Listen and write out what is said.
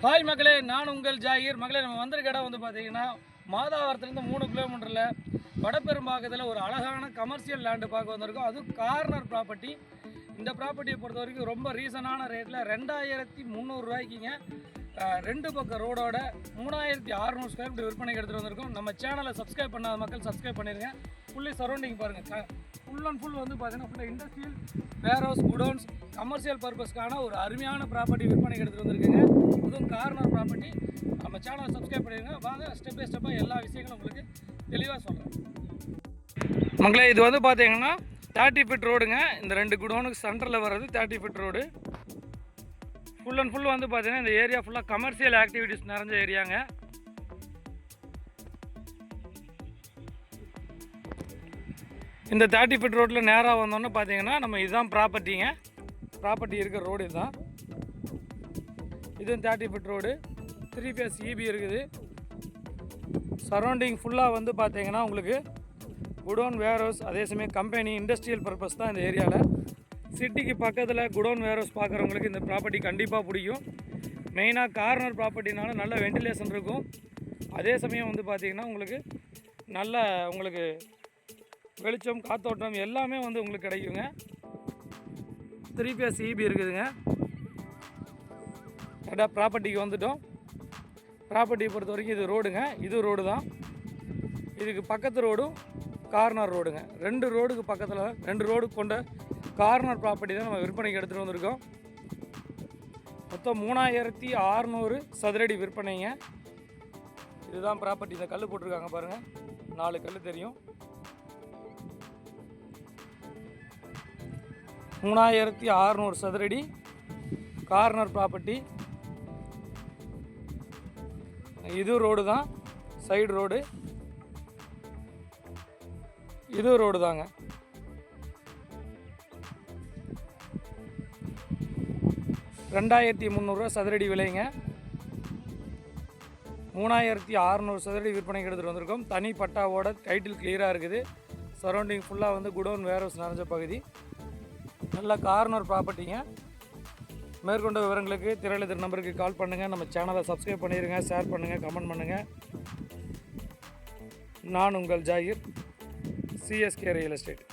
Hi மக்களே நான் உங்கள் ஜாகிர். மக்களே நம்ம வந்திருக்க இடம் வந்து பார்த்தீங்கன்னா மாதாவரத்துலேருந்து மூணு கிலோமீட்டரில் வடப்பெரும்பாக்கத்தில் ஒரு அழகான கமர்ஷியல் லேண்டு பார்க்க வந்திருக்கோம். அதுவும் கார்னர் ப்ராப்பர்ட்டி இந்த ப்ராப்பர்ட்டியை பொறுத்த வரைக்கும் ரொம்ப ரீசனான ரேட்டில் ரெண்டாயிரத்தி முந்நூறுரூவாய்க்குங்க ரெண்டு பக்கம் ரோடோட மூணாயிரத்தி அறுநூறு ஸ்கொயர் ஃபீட் விற்பனைக்கு எடுத்துகிட்டு வந்திருக்கோம். நம்ம சேனலை சப்ஸ்கிரைப் பண்ணாத மக்கள் சப்ஸ்கிரைப் பண்ணிடுங்க ஃபுல்லி சரௌண்டிங் பாருங்கள் ஃபுல் அண்ட் ஃபுல் வந்து பார்த்தீங்கன்னா ஃபுல்லாக industrial warehouse godowns commercial பர்பஸ்க்கான ஒரு அருமையான ப்ராப்பர்ட்டி விற்பனைக்கு எடுத்துகிட்டு வந்திருக்குங்க. இதுவும் கார்னர் ப்ராப்பர்ட்டி நம்ம சேனலை சப்ஸ்கிரைப் பண்ணிடுங்க. வாங்க ஸ்டெப் பை ஸ்டெப்பாக எல்லா விஷயங்களும் உங்களுக்கு தெளிவாக சொல்கிறேன் மக்களே இது வந்து பார்த்தீங்கன்னா தேர்ட்டி ஃபிட் ரோடுங்க இந்த ரெண்டு குடோனுக்கு சென்டரில் வர்றது thirty feet road full and full வந்து பார்த்தீங்கன்னா இந்த ஏரியா ஃபுல்லாக கமர்ஷியல் ஆக்டிவிட்டிஸ் நிறைஞ்ச ஏரியாங்க இந்த தேர்ட்டி ஃபிட் ரோட்டில் நேராக வந்தோன்னு பார்த்தீங்கன்னா நம்ம இதுதான் ப்ராப்பர்ட்டிங்க ப்ராப்பர்ட்டி இருக்கிற ரோடு இதுதான். இதுவும் thirty feet road. Three phase EB இருக்குது. சரௌண்டிங் ஃபுல்லாக வந்து பார்த்தீங்கன்னா உங்களுக்கு குடோன் வேர்ஹவுஸ் அதே சமயம் கம்பெனி இண்டஸ்ட்ரியல் பர்பஸ் தான் இந்த ஏரியாவில் சிட்டிக்கு பக்கத்தில் குடோன் வேர்ஹவுஸ் பார்க்குறவங்களுக்கு இந்த ப்ராப்பர்ட்டி கண்டிப்பாக பிடிக்கும். மெயினாக கார்னர் ப்ராப்பர்ட்டினால நல்ல வென்டிலேஷன் இருக்கும். அதே சமயம் வந்து பார்த்திங்கன்னா உங்களுக்கு நல்ல உங்களுக்கு வெளிச்சம் காத்தோட்டம் எல்லாமே வந்து உங்களுக்கு கிடைக்குங்க. த்ரீ பேஸ் இபி இருக்குதுங்க. கரெக்டாக ப்ராப்பர்ட்டிக்கு வந்துட்டோம். ப்ராப்பர்ட்டியை பொறுத்த வரைக்கும் இது ரோடுங்க. இது ரோடு தான். இதுக்கு பக்கத்து ரோடும் கார்னர் ரோடுங்க. ரெண்டு ரோடுக்கு பக்கத்தில் ரெண்டு ரோடு கொண்ட கார்னர் ப்ராப்பர்ட்டி தான் நம்ம விற்பனைக்கு எடுத்துகிட்டு வந்திருக்கோம். மொத்தம் மூணாயிரத்தி அறநூறு சதுரடி விற்பனைங்க. இதுதான் ப்ராப்பர்ட்டி இந்த கல் போட்டிருக்காங்க பாருங்கள் நாலு கல் தெரியும். மூணாயிரத்தி அறநூறு சதுரடி கார்னர் ப்ராப்பர்ட்டி இது ரோடு தான். Side road. இது ரோடு தாங்க. ரெண்டாயிரத்தி முந்நூறுரூவா சதுரடி விலைங்க. மூணாயிரத்தி அறநூறு சதுரடி விற்பனைக்கு எடுத்துகிட்டு வந்திருக்கோம். தனி பட்டாவோட டைட்டில் கிளியராக இருக்குது. சரௌண்டிங் ஃபுல்லாக வந்து குடோன் வேர்ஹவுஸ் நிறைஞ்ச பகுதி. நல்ல கார்னர் ப்ராப்பர்ட்டிங்க மேற்கொண்ட விவரங்களுக்கு திரையில திரு நம்பருக்கு கால் பண்ணுங்கள் நம்ம சேனலை சப்ஸ்கிரைப் பண்ணிடுங்க ஷேர் பண்ணுங்கள் கமெண்ட் பண்ணுங்கள் நான் உங்கள் ஜாகிர் சிஎஸ்கே ரியல் எஸ்டேட்